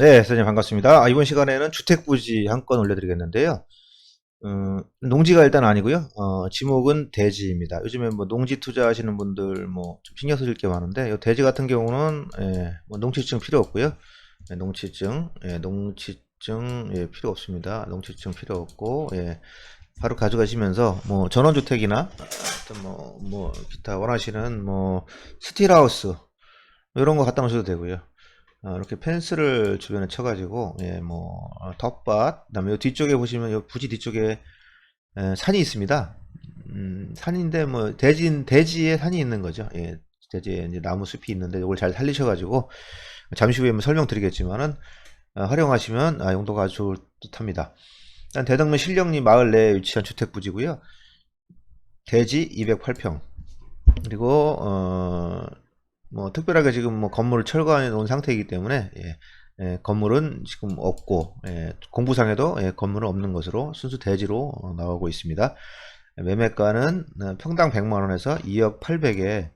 네, 선생님 반갑습니다. 아, 이번 시간에는 주택 부지 한 건 올려드리겠는데요. 음, 농지가 일단 아니고요. 어, 지목은 대지입니다. 요즘에 뭐 농지 투자하시는 분들 뭐 좀 신경 쓰실 게 많은데, 이 대지 같은 경우는 예, 뭐 농지증 필요 없고요. 예, 농지증, 예, 농지증 예, 필요 없습니다. 농지증 필요 없고, 예, 바로 가져가시면서 뭐 전원주택이나 뭐, 뭐 기타 원하시는 뭐 스틸하우스 이런 거 갖다 놓으셔도 되고요. 어, 이렇게 펜스를 주변에 쳐가지고 예, 뭐 어, 텃밭 그다음에 요 뒤쪽에 보시면 요 부지 뒤쪽에 에, 산이 있습니다. 음, 산인데 뭐 대지 대지에 산이 있는 거죠. 예, 대지에 이제 나무 숲이 있는데 이걸 잘 살리셔가지고 잠시 후에 뭐 설명드리겠지만은 어, 활용하시면 아, 용도가 아주 좋을 듯합니다. 일단 대덕면 신령리 마을 내에 위치한 주택 부지고요. 대지 208평 그리고 어, 뭐 특별하게 지금 뭐 건물을 철거해 놓은 상태이기 때문에 예, 예, 건물은 지금 없고 예, 공부상에도 예, 건물은 없는 것으로 순수 대지로 어, 나오고 있습니다. 매매가는 어, 평당 100만 원에서 2억 800에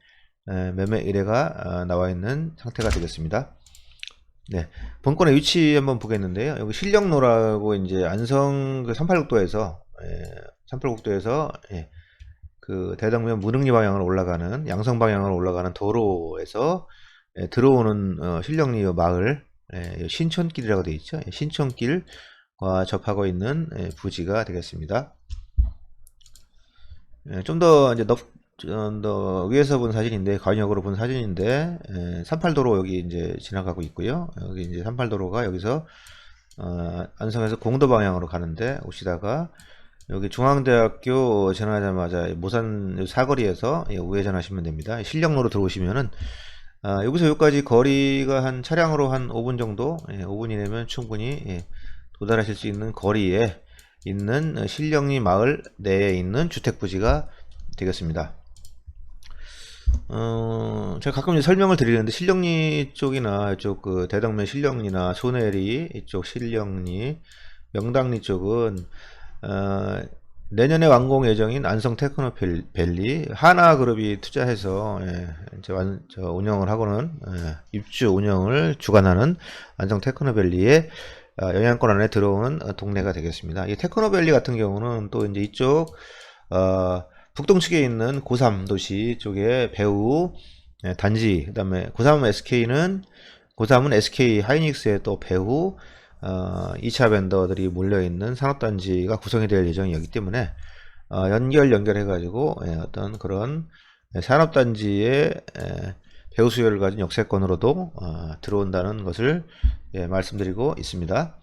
매매 의뢰가 어, 나와 있는 상태가 되겠습니다. 네, 본건의 위치 한번 보겠는데요. 여기 신령로라고 이제 안성 그 38국도에서 예, 38국도에서 예, 그 대덕면 무릉리 방향으로 올라가는 양성 방향으로 올라가는 도로에서 예, 들어오는 어, 신령리 마을 예, 신촌길이라고 되어 있죠. 예, 신촌길과 접하고 있는 예, 부지가 되겠습니다. 예, 좀더 이제 더, 좀더 위에서 본 사진인데 관역으로 본 사진인데 예, 38도로 여기 이제 지나가고 있고요. 여기 이제 38도로가 여기서 어, 안성에서 공도 방향으로 가는데 오시다가 여기 중앙대학교 지나자마자 모산 사거리에서 예, 우회전하시면 됩니다. 신령로로 들어오시면은 아, 여기서 여기까지 거리가 한 차량으로 한 5분 정도, 예, 5분 이내면 충분히 예, 도달하실 수 있는 거리에 있는 신령리 마을 내에 있는 주택 부지가 되겠습니다. 어, 제가 가끔 설명을 드리는데 신령리 쪽이나 이쪽 그 대덕면 신령리나 소내리 이쪽 신령리 명당리 쪽은 어, 내년에 완공 예정인 안성 테크노밸리 하나그룹이 투자해서 예, 이제 완, 저 운영을 하고는 예, 입주 운영을 주관하는 안성 테크노밸리의 어, 영향권 안에 들어오는 어, 동네가 되겠습니다. 이 테크노밸리 같은 경우는 또 이제 이쪽 어, 북동측에 있는 고3 도시 쪽에 배우 예, 단지 그다음에 고3 SK는 고3은 SK 하이닉스의 또 배우 어, 2차 벤더들이 몰려있는 산업단지가 구성이 될 예정이기 때문에 어, 연결 연결해 가지고 예, 어떤 그런 산업단지의 예, 배후 수요를 가진 역세권으로도 어, 들어온다는 것을 예, 말씀드리고 있습니다.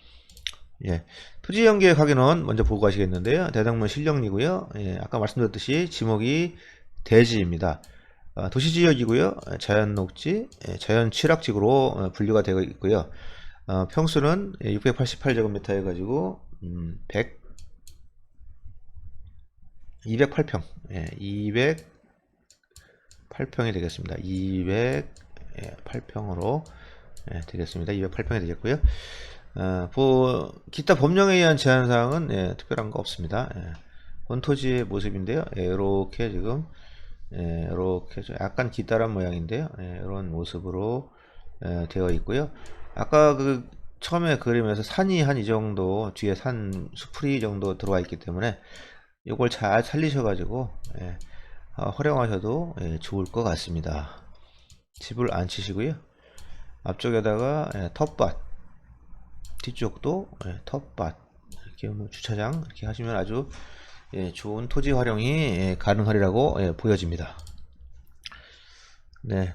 예, 토지 연계 확인은 먼저 보고 가시겠는데요. 대덕문 신령리고요. 예, 아까 말씀드렸듯이 지목이 대지입니다. 어, 도시지역이고요. 자연 녹지, 예, 자연 취락지구로 어, 분류가 되어 있고요. 어, 평수는 688제곱미터 해가지고 음, 100 208평 예, 208평이 되겠습니다. 208평으로 예, 되겠습니다. 208평이 되겠고요. 어, 뭐, 기타 법령에 의한 제한사항은 예, 특별한 거 없습니다. 예, 본토지의 모습인데요. 예, 이렇게 지금 예, 이렇게 좀 약간 기다란 모양인데요. 예, 이런 모습으로 예, 되어 있고요. 아까 그 처음에 그림에서 산이 한 이 정도 뒤에 산 수풀이 정도 들어와 있기 때문에 이걸 잘 살리셔 가지고 예, 어, 활용하셔도 예, 좋을 것 같습니다. 집을 안 치시고요. 앞쪽에다가 예, 텃밭 뒤쪽도 예, 텃밭 이렇게 뭐 주차장 이렇게 하시면 아주 예, 좋은 토지 활용이 예, 가능하리라고 예, 보여집니다. 네.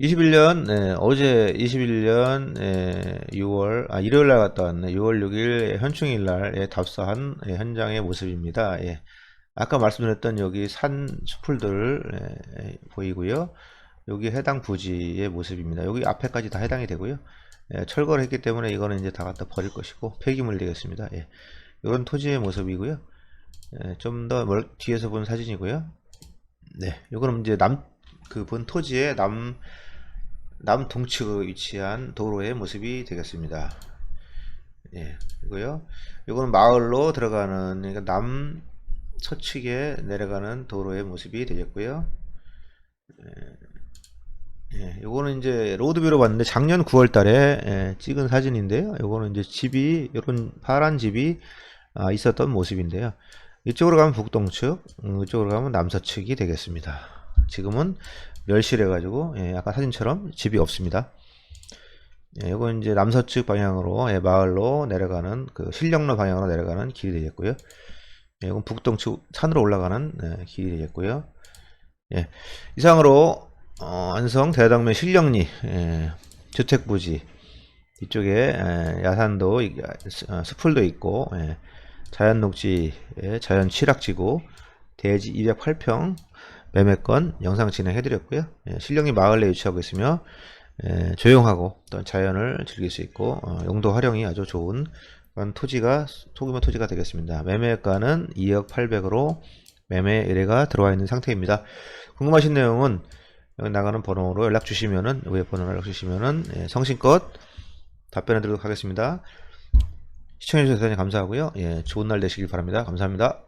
21년 네, 어제 21년 예, 6월 아 일요일 날 갔다 왔네 6월 6일 현충일 날 예, 답사한 예, 현장의 모습입니다. 예. 아까 말씀드렸던 여기 산 수풀들 예, 보이고요. 여기 해당 부지의 모습입니다. 여기 앞에까지 다 해당이 되고요. 예, 철거를 했기 때문에 이거는 이제 다 갖다 버릴 것이고 폐기물 되겠습니다. 예. 이런 토지의 모습이고요. 예, 좀더 뒤에서 본 사진이고요. 네, 이거는 이제 남 그 본 토지의 남 남동측에 위치한 도로의 모습이 되겠습니다. 예, 이거요. 이거는 마을로 들어가는 그러니까 남서측에 내려가는 도로의 모습이 되겠고요. 예, 요거는 이제 로드뷰로 봤는데 작년 9월 달에 예, 찍은 사진인데요. 요거는 이제 집이 요런 파란 집이 아, 있었던 모습인데요. 이쪽으로 가면 북동측, 음, 이쪽으로 가면 남서측이 되겠습니다. 지금은 멸실해 가지고 예, 아까 사진처럼 집이 없습니다. 예, 요건 이제 남서측 방향으로 예, 마을로 내려가는 그 신령로 방향으로 내려가는 길이 되겠고요. 예, 이건 북동측 산으로 올라가는 예, 길이 되겠고요. 예, 이상으로 어, 안성 대당면 신령리 예, 주택부지 이쪽에 예, 야산도 이- 어, 있고 예, 자연 녹지 예, 자연 취락지구 대지 208평 매매권 영상 진행해드렸고요. 예, 신령리 마을 내에 위치하고 있으며 예, 조용하고 또 자연을 즐길 수 있고 어, 용도 활용이 아주 좋은 토지가 소규모 토지가 되겠습니다. 매매가는 2억 800으로 매매 의뢰가 들어와 있는 상태입니다. 궁금하신 내용은 여기 나가는 번호로 연락 주시면은 위에 번호로 연락 주시면은 예, 성심껏 답변해 드리도록 하겠습니다. 시청해 주셔서 대단히 감사하고요. 예, 좋은 날 되시길 바랍니다. 감사합니다.